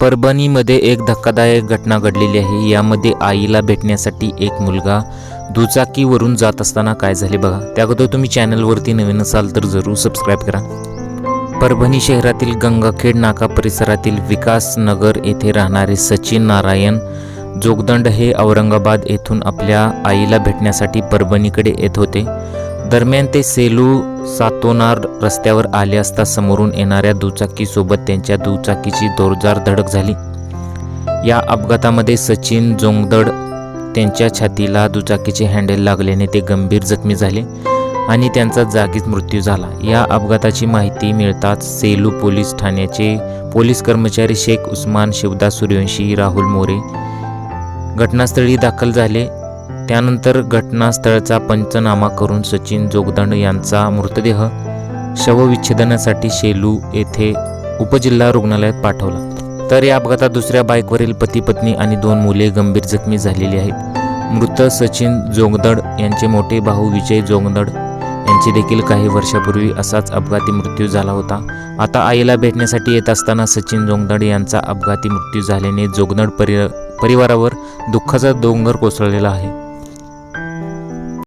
परभणीमध्ये एक धक्कादायक घटना घडलेली आहे. यामध्ये आईला भेटण्यासाठी एक मुलगा दुचाकीवरून जात असताना काय झाले बघा. त्या अगोदर तुम्ही चॅनलवरती नवीन असाल तर जरूर सबस्क्राईब करा. परभणी शहरातील गंगाखेड नाका परिसरातील विकास नगर येथे राहणारे सचिन नारायण जोगदंड हे औरंगाबाद येथून आपल्या आईला भेटण्यासाठी परभणीकडे येत होते. दरम्यान ते सेलू सातोनार रस्त्यावर आले असता समोरून येणाऱ्या दुचाकीसोबत त्यांच्या दुचाकीची जोरदार धडक झाली. या अपघातामध्ये सचिन जोंगदड त्यांच्या छातीला दुचाकीचे हँडल लागल्याने ते गंभीर जखमी झाले आणि त्यांचा जागीच मृत्यू झाला. या अपघाताची माहिती मिळताच सेलू पोलीस ठाण्याचे पोलीस कर्मचारी शेख उस्मान शिवदास सूर्यवंशी राहुल मोरे घटनास्थळी दाखल झाले. त्यानंतर घटनास्थळाचा पंचनामा करून सचिन जोगदंड यांचा मृतदेह शवविच्छेदनासाठी शेलू येथे उपजिल्हा रुग्णालयात पाठवला. तर या अपघातात दुसऱ्या बाईकवरील पती पत्नी आणि दोन मुले गंभीर जखमी झालेली आहेत. मृत सचिन जोगदड यांचे मोठे भाऊ विजय जोगदड यांचे देखील काही वर्षापूर्वी असाच अपघाती मृत्यू झाला होता. आता आईला भेटण्यासाठी येत असताना सचिन जोगदड यांचा अपघाती मृत्यू झाल्याने जोगदड परि परिवारावर दुःखाचा डोंगर कोसळलेला आहे.